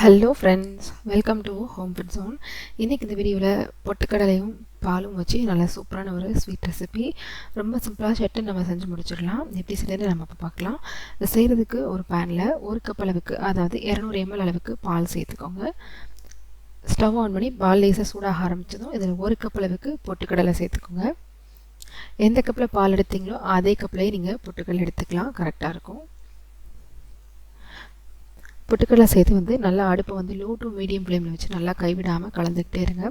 Hello friends welcome to home food zone இன்றைக்கி இந்த வீடியோவில் பொட்டுக்கடலையும் பாலும் வச்சு நல்லா சூப்பரான ஒரு ஸ்வீட் ரெசிபி ரொம்ப சிம்பிளாக சட்டு நம்ம செஞ்சு முடிச்சிடலாம். எப்படி செய்யறது நம்ம இப்போ பார்க்கலாம். இதை செய்கிறதுக்கு ஒரு பேனில் ஒரு கப் அளவுக்கு அதாவது இரநூறு எம்எல் அளவுக்கு பால் சேர்த்துக்கோங்க. ஸ்டவ் ஆன் பண்ணி பால் லேசாக சூடாக ஆரம்பித்ததும் இதில் ஒரு கப் அளவுக்கு பொட்டுக்கடலை சேர்த்துக்கோங்க. எந்த கப்பில் பால் எடுத்தீங்களோ அதே கப்லேயே நீங்கள் பொட்டுக்கடலை எடுத்துக்கலாம். கரெக்டாக இருக்கும். பொட்டுக்கடலை சேர்த்து வந்து நல்லா அடுப்பை வந்து லோ டு மீடியம் ஃப்ளேமில் வச்சு நல்லா கைவிடாமல் கலந்துக்கிட்டே இருங்க.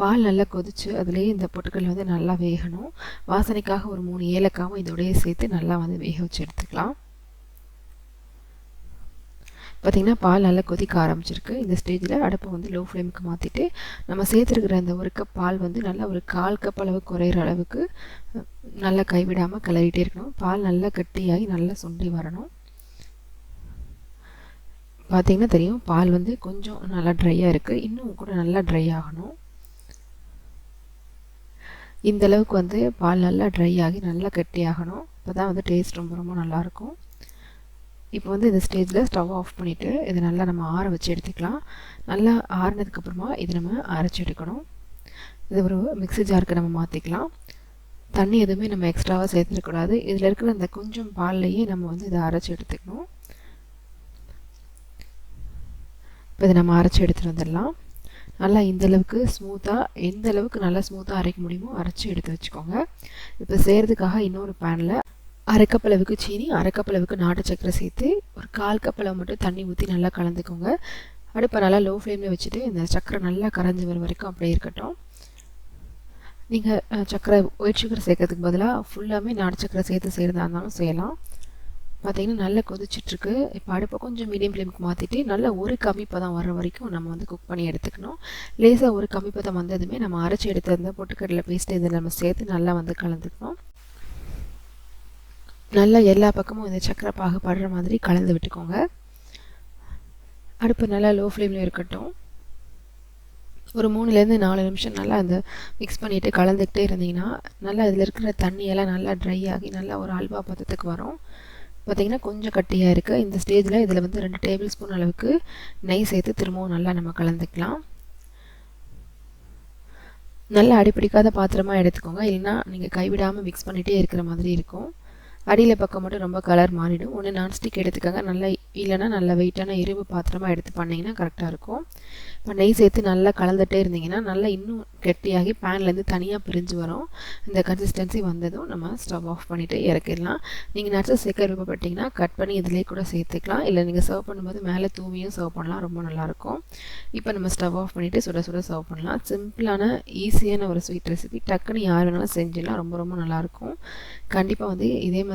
பால் நல்லா கொதித்து அதுலேயே இந்த பொட்டுக்கடலை வந்து நல்லா வேகணும். வாசனைக்காக ஒரு மூணு ஏலக்காவும் இதோடய சேர்த்து நல்லா வந்து வேக வச்சு எடுத்துக்கலாம். பார்த்திங்கன்னா பால் நல்லா கொதிக்க ஆரம்பிச்சிருக்கு. இந்த ஸ்டேஜில் அடுப்பை வந்து லோ ஃப்ளேமுக்கு மாற்றிட்டு நம்ம சேர்த்துருக்கிற அந்த ஒரு கப் பால் வந்து நல்லா ஒரு கால் கப் அளவு குறையிற அளவுக்கு நல்லா கைவிடாமல் கிளறிட்டே இருக்கணும். பால் நல்லா கட்டியாகி நல்லா சுண்டி வரணும். பார்த்தீங்கன்னா தெரியும் பால் வந்து கொஞ்சம் நல்லா ட்ரையாக இருக்குது இன்னும் கூட நல்லா ட்ரை ஆகணும். இந்த அளவுக்கு வந்து பால் நல்லா ட்ரை ஆகி நல்லா கெட்டியாகணும் அப்போ தான் வந்து டேஸ்ட் ரொம்ப ரொம்ப நல்லாயிருக்கும் இப்போ வந்து இந்த ஸ்டேஜில் ஸ்டவ் ஆஃப் பண்ணிவிட்டு இதை நல்லா நம்ம ஆற வச்சு எடுத்துக்கலாம். நல்லா ஆறினதுக்கப்புறமா இதை நம்ம அரைச்சி எடுக்கணும். இது ஒரு மிக்சி ஜாருக்கு நம்ம மாற்றிக்கலாம் தண்ணி எதுவுமே நம்ம எக்ஸ்ட்ராவாக சேர்த்துருக்கூடாது இதில் இருக்கிற அந்த கொஞ்சம் பால்லையே நம்ம வந்து இதை அரைச்சி எடுத்துக்கணும். இப்போ இதை நம்ம அரைச்சி எடுத்துகிட்டு வந்துடலாம். நல்லா இந்தளவுக்கு ஸ்மூத்தாக எந்த அளவுக்கு நல்லா ஸ்மூத்தாக அரைக்க முடியுமோ அரைச்சி எடுத்து வச்சுக்கோங்க. இப்போ செய்கிறதுக்காக இன்னொரு பேனில் அரைக்கப்பளவுக்கு சீனி அரைக்கப்பளவுக்கு நாட்டு சக்கரை சேர்த்து ஒரு கால் கப்பளவு மட்டும் தண்ணி ஊற்றி நல்லா கலந்துக்கோங்க. அடுப்பை நல்லா லோ ஃப்ளேமில் வச்சுட்டு இந்த சக்கரை நல்லா கரைஞ்சி வர வரைக்கும் அப்படியே இருக்கட்டும். நீங்கள் சக்கரை ஒயிட் சுகர் சேர்க்கறதுக்கு பதிலாக ஃபுல்லாமே நாட்டு சக்கரை சேர்த்து செய்கிறதா இருந்தாலும் செய்யலாம். பார்த்தீங்கன்னா நல்லா கொதிச்சிட்ருக்கு. இப்போ அடுப்பை கொஞ்சம் மீடியம் ஃப்ளேமுக்கு மாற்றிட்டு நல்லா ஒரு கம்மி பதம் வர வரைக்கும் நம்ம வந்து குக் பண்ணி எடுத்துக்கணும். லேசாக ஒரு கம்மி பதம் வந்ததுமே நம்ம அரைச்சி எடுத்துருந்தால் பொட்டுக்கடலை பேஸ்ட்டு இதை நம்ம சேர்த்து நல்லா வந்து கலந்துக்கணும். நல்லா எல்லா பக்கமும் இந்த சக்கரை பாகு படுற மாதிரி கலந்து விட்டுக்கோங்க. அடுப்பு நல்லா லோ ஃப்ளேமில் இருக்கட்டும். ஒரு மூணுலேருந்து நாலு நிமிஷம் நல்லா அந்த மிக்ஸ் பண்ணிவிட்டு கலந்துக்கிட்டே இருந்தீங்கன்னா நல்லா இதில் இருக்கிற தண்ணியெல்லாம் நல்லா ட்ரை ஆகி நல்லா ஒரு அல்வா பதத்துக்கு வரும். பார்த்திங்கன்னா கொஞ்சம் கட்டியாக இருக்குது இந்த ஸ்டேஜில் இதில் வந்து ரெண்டு டேபிள் ஸ்பூன் அளவுக்கு நெய் சேர்த்து திரும்பவும் நல்லா நம்ம கலந்துக்கலாம். நல்லா அடிப்பிடிக்காத பாத்திரமாக எடுத்துக்கோங்க. இல்லைன்னா நீங்கள் கைவிடாமல் மிக்ஸ் பண்ணிகிட்டே இருக்கிற மாதிரி இருக்கும். அடியில் பக்கம் மட்டும் ரொம்ப கலர் மாறிடும். ஒன்று நான்ஸ்டிக் எடுத்துக்கோங்க. நல்லா இல்லைன்னா நல்ல வெயிட்டான இரும்பு பாத்திரமாக எடுத்து பண்ணிங்கன்னா கரெக்டாக இருக்கும். இப்போ நெய் சேர்த்து நல்லா கலந்துகிட்டே இருந்தீங்கன்னா நல்லா இன்னும் கெட்டியாகி பேன்லேருந்து தனியாக பிரிஞ்சு வரும். இந்த கன்சிஸ்டன்சி வந்ததும் நம்ம ஸ்டவ் ஆஃப் பண்ணிவிட்டு இறக்கிடலாம். நீங்கள் நட்ஸை சேர்க்க விருப்பப்பட்டீங்கன்னா கட் பண்ணி இதிலே கூட சேர்த்துக்கலாம். இல்லை நீங்கள் சர்வ் பண்ணும்போது மேலே தூவியும் சர்வ் பண்ணலாம். ரொம்ப நல்லாயிருக்கும் இப்போ நம்ம ஸ்டவ் ஆஃப் பண்ணிவிட்டு சுட சுட சர்வ் பண்ணலாம். சிம்பிளான ஈஸியான ஒரு ஸ்வீட் ரெசிபி டக்குன்னு யார் வேணாலும் செஞ்சிடலாம். ரொம்ப ரொம்ப நல்லாயிருக்கும் கண்டிப்பாக வந்து இதே மாதிரி